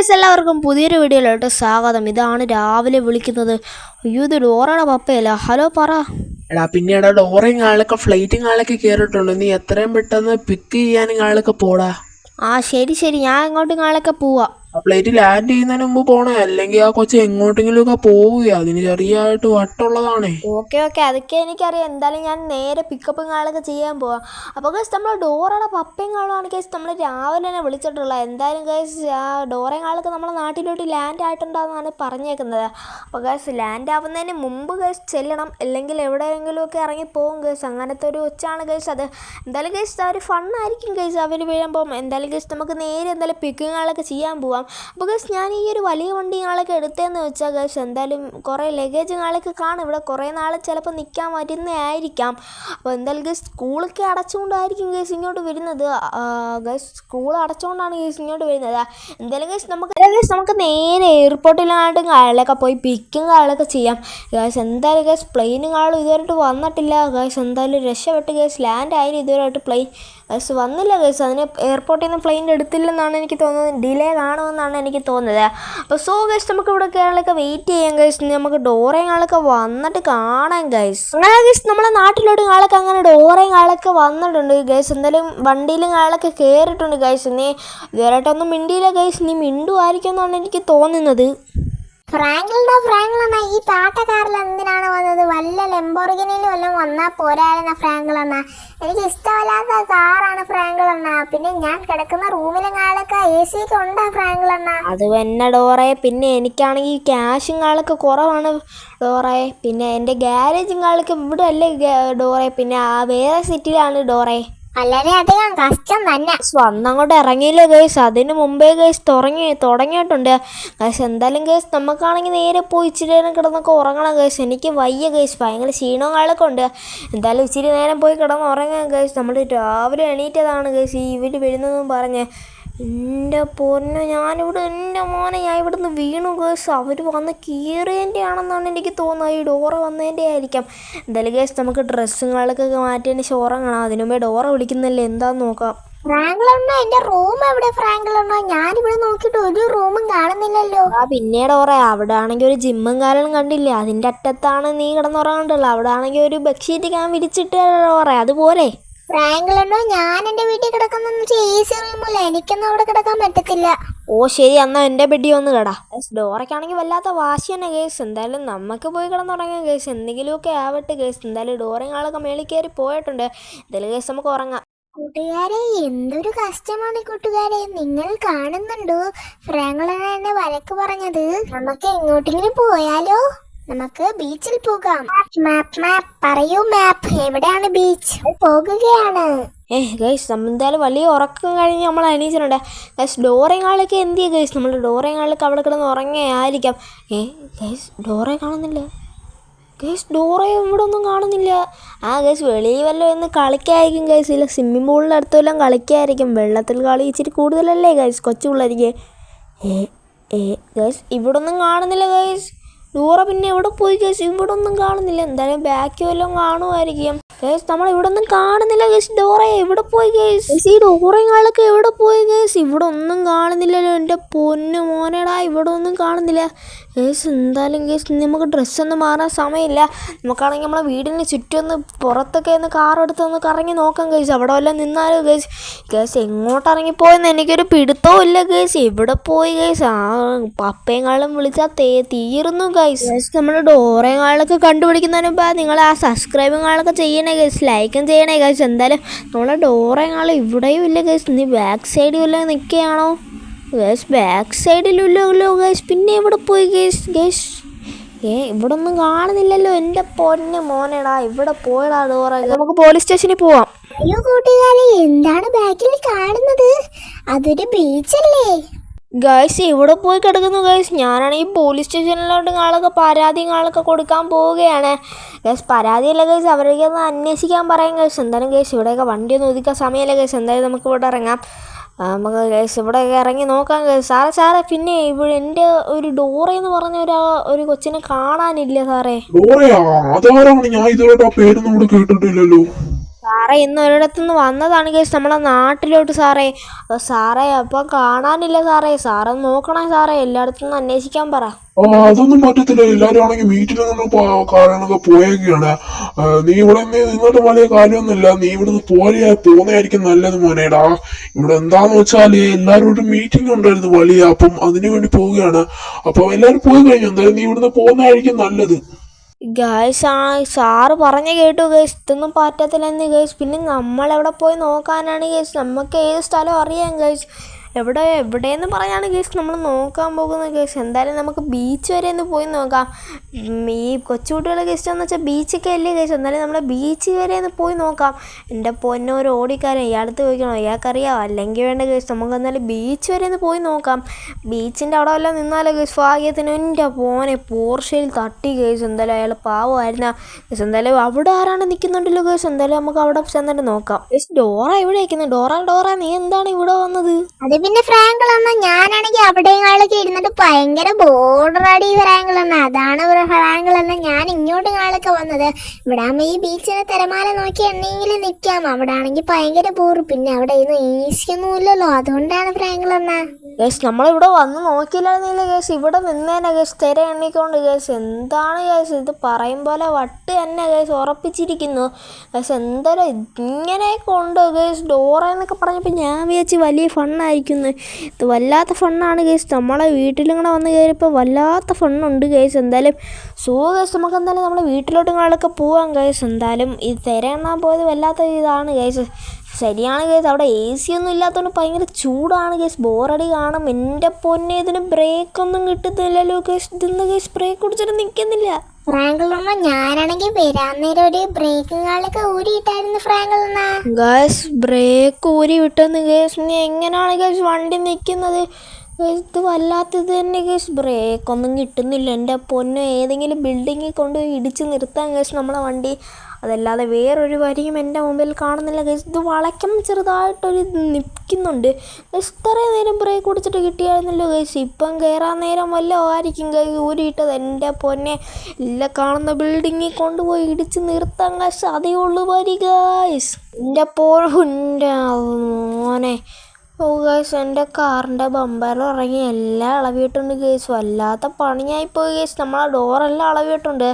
Guys എല്ലാവർക്കും പുതിയൊരു വീഡിയോയിലോട്ട് സ്വാഗതം. ഇതാണ് രാവിലെ വിളിക്കുന്നത്. അയ്യോ ഇത് ഡോറയുടെ പപ്പയല്ല. ഹലോ പറ. എടാ പിന്നീട് ഡോറയും ആളൊക്കെ ഫ്ലൈറ്റും ആളൊക്കെ കയറിയിട്ടുണ്ട് നീ എത്രയും പെട്ടെന്ന് പിക്ക് ചെയ്യാനും ആളൊക്കെ പോടാ. ആ ശരി ശരി. ഞാൻ ഇങ്ങോട്ടും ആളൊക്കെ പോവാ. ആ പ്ലേറ്റ് ലാൻഡ് ചെയ്യുന്നതിന് മുമ്പ് പോണേ. അല്ലെങ്കിൽ ആ കൊച്ചു എങ്ങോട്ടെങ്കിലും ഒക്കെ പോവുക അതിന് ചെറിയായിട്ട് വട്ടുള്ളതാണേ. Okay okay. അതൊക്കെ എനിക്കറിയാം. എന്തായാലും ഞാൻ നേരെ പിക്കപ്പും കാളൊക്കെ ചെയ്യാൻ പോവാം. അപ്പോൾ കേസ് നമ്മൾ ഡോറയുടെ പപ്പയും കാളുമാണ് കേസ് നമ്മൾ രാവിലെ തന്നെ വിളിച്ചിട്ടുള്ളത് എന്തായാലും കേസ് ആ ഡോറയും കാളൊക്കെ നമ്മളെ നാട്ടിലോട്ട് ലാൻഡ് ആയിട്ടുണ്ടാകുന്നതാണ് പറഞ്ഞേക്കുന്നത്. അപ്പോൾ കേസ് ലാൻഡ് ആവുന്നതിന് മുമ്പ് കേസ് ചെല്ലണം. അല്ലെങ്കിൽ എവിടെയെങ്കിലും ഒക്കെ ഇറങ്ങി പോകും കേസ് അങ്ങനത്തെ ഒരു ഒച്ചാണ് കേസ് അത്. എന്തായാലും കേസ് അവർ ഫണ്ണായിരിക്കും കേസ് അവർ വീഴുമ്പം എന്തായാലും കേസ് നമുക്ക് നേരെ എന്തായാലും പിക്കും കാളൊക്കെ ചെയ്യാൻ പോവാം. അപ്പോൾ ഗസ് ഞാൻ ഈ ഒരു വലിയ വണ്ടി ആളൊക്കെ എടുത്തതെന്ന് വെച്ചാൽ ഗസ് എന്തായാലും കുറേ ലഗേജ് ആളൊക്കെ കാണും. ഇവിടെ കുറേ നാൾ ചിലപ്പോൾ നിൽക്കാൻ വരുന്നതായിരിക്കാം അപ്പോൾ എന്തായാലും ഗസ് സ്കൂളൊക്കെ അടച്ചുകൊണ്ടായിരിക്കും ഗസ് ഇങ്ങോട്ട് വരുന്നത്. ഗസ് സ്കൂൾ അടച്ചുകൊണ്ടാണ് ഗസ് ഇങ്ങോട്ട് വരുന്നത്. എന്തായാലും ഗസ് നമുക്ക് ഗസ് നമുക്ക് നേരെ എയർപോർട്ടിലാണ്ട് കാലൊക്കെ പോയി പിക്കും കാലൊക്കെ ചെയ്യാം. ഗസ് എന്തായാലും ഗസ് പ്ലെയിനും കാളും ഇതുവരെയായിട്ട് വന്നിട്ടില്ല. ഗസ് എന്തായാലും രക്ഷപ്പെട്ട് ഗസ് ലാൻഡ് ആയാലും ഇതുവരെയായിട്ട് പ്ലെയിൻ ഗൈസ് വന്നില്ല ഗൈസ്. അതിന് എയർപോർട്ടിൽ നിന്ന് പ്ലെയിൻ എടുത്തില്ലെന്നാണ് എനിക്ക് തോന്നുന്നത്. ഡിലേ കാണുമെന്നാണ് എനിക്ക് തോന്നുന്നത്. അപ്പോൾ സോ ഗൈസ് നമുക്ക് ഇവിടെ കേരളമൊക്കെ വെയിറ്റ് ചെയ്യാം ഗൈസ്. നമുക്ക് ഡോറയും വന്നിട്ട് കാണാം ഗൈസ്. അങ്ങനെ ഗൈസ് നമ്മളെ നാട്ടിലോട്ട് ആളൊക്കെ അങ്ങനെ ഡോറയും ആളൊക്കെ വന്നിട്ടുണ്ട് ഗൈസ്. എന്തായാലും വണ്ടിയിലും ആളൊക്കെ കയറിയിട്ടുണ്ട് ഗൈസ്. നീ ഇതുവരെയായിട്ടൊന്നും മിണ്ടിയില്ല ഗൈസ്. നീ മിണ്ടുമായിരിക്കും എന്നാണ് എനിക്ക് തോന്നുന്നത്. ഫ്രാങ്കിളിനോ ഫ്രാങ്കിളെണ്ണ ഈ കാറിൽ എന്തിനാണ് വന്നത്? വല്ല വല്ലതും വന്നാൽ പോരായിരുന്ന എന്ന എനിക്ക് ഇഷ്ടമല്ലാത്ത കാറാണ് ഫ്രാങ്കിളെണ്ണ പിന്നെ ഞാൻ കിടക്കുന്ന റൂമിലും കാലൊക്കെ എ സി ഒക്കെ ഉണ്ടാ എന്ന അത് തന്നെ ഡോറെ. പിന്നെ എനിക്കാണെങ്കിൽ ക്യാഷും കാളൊക്കെ കുറവാണ് ഡോറെ. പിന്നെ എന്റെ ഗ്യാരേജും കാളൊക്കെ ഇവിടെ അല്ലേ ഡോറെ. പിന്നെ ആ വേറെ സിറ്റിയിലാണ് ഡോറേ. വളരെയധികം കഷ്ടം തന്നെ. വന്നങ്ങോട്ട് ഇറങ്ങിയില്ല ഗൈസ് അതിന് മുമ്പേ ഗൈസ് തുടങ്ങി തുടങ്ങിയിട്ടുണ്ട്. ഗൈസ് എന്തായാലും ഗൈസ് നമുക്കാണെങ്കിൽ നേരെ പോയി ഇച്ചിരി നേരം കിടന്നൊക്കെ ഉറങ്ങണം ഗൈസ് എനിക്ക് വയ്യ ഗൈസ് ഭയങ്കര ക്ഷീണവും കാലൊക്കെ ഉണ്ട്. എന്തായാലും ഇച്ചിരി നേരം പോയി കിടന്ന് ഉറങ്ങാം ഗൈസ് നമ്മൾ രാവിലെ എണീറ്റതാണ് ഗൈസ് ഈ ഇവർ വരുന്നതെന്നും പറഞ്ഞ് എന്റെ പൊന്നെ ഞാനിവിടെ എന്റെ മോനെ ഞാൻ ഇവിടുന്ന് വീണു ഗേസ് അവർ വന്ന് കീറിയതിന്റെ ആണെന്നാണ് എനിക്ക് തോന്നുന്നത്. ഈ ഡോറ വന്നതിന്റെ ആയിരിക്കാം. എന്തായാലും ഗേസ് നമുക്ക് ഡ്രസ്സുകളൊക്കെ മാറ്റിയതിന് ശേഷം അതിനു അതിനുമേ ഡോറ വിളിക്കുന്നല്ലേ എന്താന്ന് നോക്കാം. ഫ്രാങ്കിളെണ്ണ എന്റെ റൂം എവിടെ ഫ്രാങ്കിളെണ്ണ? ഞാനിവിടെ നോക്കിയിട്ട് ഒരു റൂമും കാണുന്നില്ലല്ലോ. ആ പിന്നെ ഡോറ അവിടെ ആണെങ്കിൽ ഒരു ജിമ്മും കാലം കണ്ടില്ലേ? അതിന്റെ അറ്റത്താണ് നീ കിടന്നുറങ്ങണ്ടല്ലോ. അവിടെ ആണെങ്കിൽ ഒരു ബെഡ്ഷീറ്റ് ഞാൻ വിരിച്ചിട്ട് ഡോറ. അതുപോലെ. ഫ്രാങ്കിളെണ്ണ ഞാൻ എന്റെ വീട്ടിൽ കിടക്കുന്ന ഏസി റൂമല്ല എനിക്കൊന്നും അവിടെ കിടക്കാൻ പറ്റത്തില്ല. ഓ ശരി. എന്നാ എന്റെ ബെഡി ഒന്ന് കടാ. ഡോറയ്ക്കാണെങ്കിൽ വല്ലാത്ത വാശി തന്നെ കേസ് എന്തായാലും നമുക്ക് പോയി കിടന്നുറങ്ങാം കേസ് എന്തെങ്കിലുമൊക്കെ ആവട്ടെ കേസ് എന്തായാലും ഡോറങ്ങളൊക്കെ മേളിൽ കയറി പോയിട്ടുണ്ട്. എന്തായാലും കേസ് നമുക്ക് ഉറങ്ങാം. കൂട്ടുകാരെ എന്തൊരു കഷ്ടമാണ് കൂട്ടുകാരെ. നിങ്ങൾ കാണുന്നുണ്ടോ? ഫ്രാങ്കളാണ് എന്നെ വഴക്ക് പറഞ്ഞത്. നമുക്ക് എങ്ങോട്ടെങ്കിലും പോയാലോ? നമുക്ക് ബീച്ചിൽ പോകാം. മാപ്പ് മാപ്പ് പറയൂ മാപ്പ് എവിടെയാണ് ബീച്ച് പോകുകയാണ്. ഏഹ് ഗൈസ് എന്തായാലും വലിയ ഉറക്കം കഴിഞ്ഞ് നമ്മൾ അനീച്ചിട്ടുണ്ട് ഗൈസ് ഡോറങ്ങളൊക്കെ എന്ത് ചെയ്യും ഗൈസ് നമ്മൾ ഡോറങ്ങളൊക്കെ അവിടെ കിടന്ന് ഉറങ്ങിയായിരിക്കാം ഏ ഗൈസ് ഡോറെ കാണുന്നില്ല. ഗൈസ് ഡോറ ഇവിടെ ഒന്നും കാണുന്നില്ല. ആ ഗൈസ് വെളിയിൽ വല്ലതും ഒന്ന് കളിക്കായിരിക്കും ഗൈസ് ഇല്ല സ്വിമ്മിംഗ് പൂളിന്റെ അടുത്ത് വല്ലതും കളിക്കായിരിക്കും. വെള്ളത്തിൽ കളി ഇച്ചിരി കൂടുതലല്ലേ ഗൈസ് കൊച്ചു പിള്ളേരിക്കേ ഏ ഏ ഗൈസ് ഇവിടെ ഒന്നും കാണുന്നില്ല ഗൈസ് ഡോറ പിന്നെ എവിടെ പോയി ഗൈസ് ഇവിടെ ഒന്നും കാണുന്നില്ല. എന്തായാലും ബാക്കി വല്ലതും കാണുമായിരിക്കും ഗൈസ് നമ്മൾ ഇവിടെ ഒന്നും കാണുന്നില്ല ഗേസ്. ഡോറ എവിടെ പോയി ഗേസ്? ഈ ഡോറങ്ങളൊക്കെ എവിടെ പോയി ഗേസ്? ഇവിടെ ഒന്നും കാണുന്നില്ലല്ലോ എന്റെ പൊന്നു മോനടാ ഇവിടെ ഒന്നും കാണുന്നില്ല. ഗേസ് എന്തായാലും ഗേസ് നമുക്ക് ഡ്രസ്സൊന്നും മാറാൻ സമയമില്ല. നമുക്കാണെങ്കിൽ നമ്മളെ വീടിന് ചുറ്റും ഒന്ന് പുറത്തൊക്കെ ഒന്ന് കാർ എടുത്ത് ഒന്ന് കറങ്ങി നോക്കാം ഗേസ്. അവിടെ വല്ല നിന്നാലോ ഗേസ്? ഗേസ് എങ്ങോട്ട് ഇറങ്ങിപ്പോയെന്ന് എനിക്കൊരു പിടുത്തവും ഇല്ല ഗേസ്. എവിടെ പോയി ഗേസ്? ആ പപ്പയെങ്ങാളും വിളിച്ചാൽ തേ തീരുന്നു ഗേസ്. ഗൈസ് നമ്മൾ ഡോറയെങ്ങാളൊക്കെ കണ്ടുപിടിക്കുന്നതിന് നിങ്ങൾ ആ സബ്സ്ക്രൈബിങ്ങാളൊക്കെ ചെയ്യണേ ഗൈസ് ലൈക്കും ചെയ്യണേ ഗൈസ് എന്തായാലും നമ്മളെ ഡോറെങ്ങാളും ഇവിടെയും ഇല്ല ഗൈസ് നീ ബാക്ക് സൈഡിൽ വല്ല നിൽക്കുകയാണോ ഗൈസ് ബാക്ക് സൈഡിലില്ലല്ലോ ഗൈസ് പിന്നെ എവിടെ പോയി ഗൈസ് ഗൈസ് ഏ ഇവിടെ ഒന്നും കാണുന്നില്ലല്ലോ എന്റെ പൊന്ന് മോനെടാ. ഇവിടെ പോയടാ ഡോറ നമുക്ക് പോലീസ് സ്റ്റേഷനിൽ പോവാം. അയ്യോ കൂട്ടുകാരെ എന്താണ് ബാക്കിൽ കാണുന്നത്? അതൊരു ബീച്ചല്ലേ ഗൈസ് ഇവിടെ പോയി കിടക്കുന്നു ഗൈസ് ഞാനാണെങ്കിൽ പോലീസ് സ്റ്റേഷനിലോട്ട് ആളൊക്കെ പരാതി ആളൊക്കെ കൊടുക്കാൻ പോവുകയാണ്. ഗൈസ് പരാതിയല്ല ഗൈസ് അവരൊക്കെ ഒന്ന് അന്വേഷിക്കാൻ പറയാം ഗൈസ് എന്തായാലും ഗൈസ് ഇവിടെയൊക്കെ വണ്ടി ഒന്നും ഒതുക്കാൻ സമയമല്ല ഗൈസ് എന്തായാലും നമുക്ക് ഇവിടെ ഇറങ്ങാം. നമുക്ക് ഗൈസ് ഇവിടെയൊക്കെ ഇറങ്ങി നോക്കാം ഗൈസ് സാറേ സാറേ പിന്നെ ഇവിടെ എന്റെ ഒരു ഡോറ എന്ന് പറഞ്ഞ ഒരു ഒരു കൊച്ചിനെ കാണാനില്ല സാറേ. ഞാൻ ഇതുവരെ ഇവിടെ കേട്ടിട്ടില്ലല്ലോ. സാറേ ഇന്ന് ഒരിടത്തുനിന്ന് വന്നതാണ് കേസ്. നമ്മളെ നാട്ടിലോട്ട് സാറേ. അപ്പോൾ സാറേ അപ്പം കാണാനില്ല സാറേ. സാറ് നോക്കണേ സാറേ. എല്ലായിടത്തും നിന്ന് അന്വേഷിക്കാൻ പറ. അതൊന്നും പറ്റത്തില്ല. എല്ലാരും ആണെങ്കിൽ മീറ്റിൽ നിന്ന് പോയേക്കാണ്. നീ ഇവിടെ നിങ്ങളുടെ വലിയ കാര്യമൊന്നുമില്ല. നീ ഇവിടുന്ന് പോലെയാ പോകുന്നതായിരിക്കും നല്ലത് മോനേടാ. ഇവിടെ എന്താന്ന് വെച്ചാൽ എല്ലാരും ഒരു മീറ്റിംഗ് ഉണ്ടായിരുന്നു വലിയ. അപ്പം അതിനു വേണ്ടി പോവുകയാണ്. അപ്പൊ എല്ലാരും പോയി കഴിഞ്ഞു. എന്തായാലും നീ ഇവിടുന്ന് പോകുന്നതായിരിക്കും നല്ലത്. ഗൈസ് ആ സാറ് പറഞ്ഞ കേട്ടു ഗൈസ് ഇതൊന്നും പറ്റത്തില്ലെന്ന് ഗൈസ് പിന്നെ നമ്മളെവിടെ പോയി നോക്കാനാണ് ഗൈസ് നമുക്ക് ഏത് സ്ഥലം അറിയാം ഗൈസ് എവിടെ എവിടെയെന്ന് പറയാണ് ഗൈസ് നമ്മൾ നോക്കാൻ പോകുന്ന ഗൈസ് എന്തായാലും നമുക്ക് ബീച്ച് വരെ ഒന്ന് പോയി നോക്കാം. ഈ കൊച്ചുകുട്ടികളെ ഇഷ്ടമെന്ന് വെച്ചാൽ ബീച്ചൊക്കെ അല്ലേ ഗൈസ് എന്തായാലും നമ്മൾ ബീച്ച് വരെ ഒന്ന് പോയി നോക്കാം. എന്റെ പൊന്നൊരു ഓടിക്കാരൻ ഇയാളത്ത് ചോദിക്കണോ ഇയാൾക്കറിയാം അല്ലെങ്കിൽ വേണ്ട ഗൈസ് നമുക്ക് എന്തായാലും ബീച്ച് വരെ ഒന്ന് പോയി നോക്കാം. ബീച്ചിന്റെ അവിടെ വല്ല നിന്നാലോ ഗൈസ് ഭാഗ്യത്തിന് എന്റെ പോനെ പോർഷയിൽ തട്ടി ഗൈസ് എന്തായാലും അയാൾ പാവമായിരുന്ന. ഗൈസ് എന്തായാലും അവിടെ ആരാണ് നിൽക്കുന്നുണ്ടല്ലോ ഗൈസ് എന്തായാലും നമുക്ക് അവിടെ ചെന്നിട്ട് നോക്കാം. ഗൈസ് ഡോറ നിൽക്കുന്നത് ഡോറ ഡോറ നീ എന്താണ് ഇവിടെ വന്നത്? അത് പിന്നെ ഫ്രാങ്കിൾ അണ്ണ ഞാനാണെങ്കിൽ അവിടെയും ഇരുന്നിട്ട് ഭയങ്കര ബോർഡറടി ഫ്രാങ്കിൾ അണ്ണ അതാണ് ഫ്രാങ്കിൾ അണ്ണ ഞാൻ ഇങ്ങോട്ട് കാളൊക്കെ വന്നത്. ഇവിടെ ആകുമ്പോൾ ഈ ബീച്ചിലെ തിരമാല നോക്കി എന്നെങ്കിലും നിൽക്കാം അവിടെ ആണെങ്കിൽ ഭയങ്കര ബോറ് പിന്നെ അവിടെ ഇന്ന് ഈസിയൊന്നും ഇല്ലല്ലോ. അതുകൊണ്ടാണ് ഫ്രാങ്കിൾ അണ്ണ ഗൈസ് നമ്മളിവിടെ വന്ന് നോക്കിയില്ലായിരുന്നില്ല ഗേസ് ഇവിടെ നിന്നേനെ ഗേസ് തിര എണ്ണിക്കൊണ്ട് ഗേസ് എന്താണ് ഗേസ് ഇത് പറയും പോലെ വട്ട് തന്നെ ഗേസ് ഉറപ്പിച്ചിരിക്കുന്നു. ഗേസ് എന്തൊരു ഇങ്ങനെയൊക്കെ ഉണ്ട് ഗേസ് ഡോറ എന്നൊക്കെ പറഞ്ഞപ്പോൾ ഞാൻ വിചാരിച്ച് വലിയ ഫണ്ണായിരിക്കുന്നു. ഇത് വല്ലാത്ത ഫണ്ണാണ് ഗേസ് നമ്മളെ വീട്ടിലും കൂടെ വന്ന് കയറിയപ്പോൾ വല്ലാത്ത ഫണ്ണുണ്ട് ഗേസ് എന്തായാലും സോ ഗേസ് നമുക്ക് എന്തായാലും നമ്മുടെ വീട്ടിലോട്ടും കാളൊക്കെ പോവാം ഗേസ് എന്തായാലും ഈ തിര എണ്ണാൻ പോയത് വല്ലാത്ത ഇതാണ് ഗൈസ് ശരിയാണ് കേസ് അവിടെ എ സി ഒന്നും ഇല്ലാത്തതുകൊണ്ട് ഭയങ്കര ചൂടാണ് കേസ് ബോറടി കാണും. എന്റെ പൊന്നെ ഇതിന് ബ്രേക്ക് ഒന്നും കിട്ടുന്നില്ലല്ലോ കേസ് ഇതിന്ന് കേസ് ബ്രേക്ക് കുടിച്ചിട്ട് നിൽക്കുന്നില്ല ഫ്രാങ്കിൾ അണ്ണ ഞാനാണെങ്കിൽ വരാൻ നേരം ഒരു ബ്രേക്കും ഊരിയിട്ടായിരുന്നു ഗാസ് ബ്രേക്ക് ഊരി വിട്ടെന്ന് നീ എങ്ങനെയാണ് വണ്ടി നിൽക്കുന്നത് ഇത് വല്ലാത്തത് തന്നെ കേസ് ബ്രേക്ക് ഒന്നും കിട്ടുന്നില്ല. എന്റെ പൊന്നെ ഏതെങ്കിലും ബിൽഡിങ്ങിൽ കൊണ്ടുപോയി ഇടിച്ച് നിർത്താൻ കേസ് നമ്മളെ വണ്ടി അതല്ലാതെ വേറൊരു വരിയും എന്റെ മുമ്പിൽ കാണുന്നില്ല. ഗൈസ് ഇത് വളയ്ക്കും ചെറുതായിട്ടൊരു നിൽക്കുന്നുണ്ട്. ഗൈസ് ഇത്രയും നേരം ബ്രേക്ക് കുടിച്ചിട്ട് കിട്ടിയായിരുന്നല്ലോ ഗൈസ്. ഇപ്പം കയറാൻ നേരം വല്ല ആയിരിക്കും ഗൈസ്. ഊരിയിട്ടത് എന്റെ പൊന്നെ. ഇല്ല കാണുന്ന ബിൽഡിങ്ങിൽ കൊണ്ടുപോയി ഇടിച്ച് നിർത്താൻ കാശ് അതേ ഉള്ളു വരി ഗൈസ്. എന്റെ പോന്റെ മോനെ. ഓ ഗേസ് എന്റെ കാറിന്റെ ബമ്പർ ഇറങ്ങി എല്ലാം ഇളവിയിട്ടുണ്ട് ഗേസ്. വല്ലാത്ത പണിയായിപ്പോയി ഗേസ്. നമ്മളെ ഡോറെല്ലാം ഇളവിയിട്ടുണ്ട്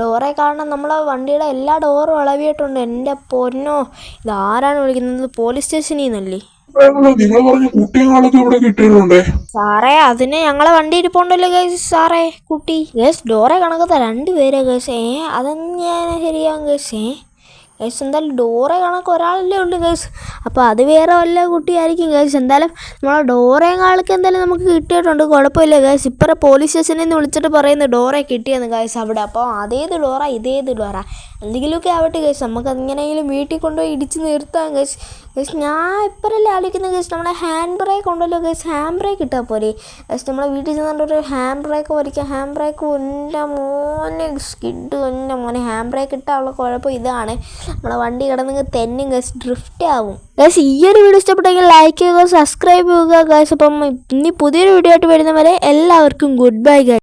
ഡോറെ കാരണം നമ്മളെ വണ്ടിയുടെ എല്ലാ ഡോറും ഇളവിയിട്ടുണ്ട് എന്റെ പൊന്നോ. ഇതാരാണ് വിളിക്കുന്നത്? പോലീസ് സ്റ്റേഷനിൽ നിന്നല്ലേ? നിങ്ങൾ പറഞ്ഞ കുട്ടികളൊക്കെ ഇവിടെ കിട്ടിയിട്ടുണ്ടേ? സാറേ അതിന് ഞങ്ങളെ വണ്ടി ഇരിപ്പുണ്ടല്ലോ ഗേസ് സാറേ. കുട്ടി. ഗേസ് ഡോറെ കണക്കത്തെ രണ്ടുപേരെ ഗേസ്. ഏ അതൊന്നും ഞാൻ ശരിയാവും ഗൈസ്? ഏ? ഗൈസ് എന്തായാലും ഡോറ കണക്ക് ഒരാളല്ലേ ഉള്ളൂ ഗൈസ്. അപ്പോൾ അത് വേറെ വല്ല കുട്ടിയായിരിക്കും ഗൈസ്. എന്തായാലും നമ്മളെ ഡോറയും കാളൊക്കെ എന്തായാലും നമുക്ക് കിട്ടിയിട്ടുണ്ട്. കുഴപ്പമില്ല ഗൈസ്. ഇപ്പറ പോലീസ് സ്റ്റേഷനിൽ നിന്ന് വിളിച്ചിട്ട് പറയുന്നു ഡോറ കിട്ടിയെന്ന് ഗൈസ് അവിടെ. അപ്പോൾ അതേത് ഡോറ ഇതേത് ഡോറ. എന്തെങ്കിലുമൊക്കെ ആവട്ടെ കേസ് നമുക്ക് എങ്ങനെയെങ്കിലും വീട്ടിൽ കൊണ്ടുപോയി ഇടിച്ച് നിർത്താം കേസ് കേസ് ഞാൻ ഇപ്പോഴല്ലേ ആലോചിക്കുന്നത് കേസ് നമ്മളെ ഹാൻഡ് ബ്രേക്ക് ഉണ്ടല്ലോ കേസ് ഹാൻഡ് ബ്രേക്ക് ഇട്ടാൽ പോരെ. കേസ് നമ്മളെ വീട്ടിൽ ചെന്നിട്ട് ഒരു ഹാൻഡ് ബ്രേക്ക് വരയ്ക്കുക ഹാൻഡ് ബ്രേക്ക് എന്റെ മോനെ സ്കിഡ് എന്റെ മോനെ. ഹാൻഡ് ബ്രേക്ക് ഇട്ടാലുള്ള കുഴപ്പം ഇതാണ്. നമ്മളെ വണ്ടി കിടന്നെങ്കിൽ തെന്നും കേസ് ഡ്രിഫ്റ്റ് ആവും. ഗൈസ് ഈ ഒരു വീഡിയോ ഇഷ്ടപ്പെട്ടെങ്കിൽ ലൈക്ക് ചെയ്യുക സബ്സ്ക്രൈബ് ചെയ്യുക ഗൈസ് അപ്പം ഇനി പുതിയൊരു വീഡിയോ ആയിട്ട് വരുന്നവരെ എല്ലാവർക്കും ഗുഡ് ബൈ ഗൈസ്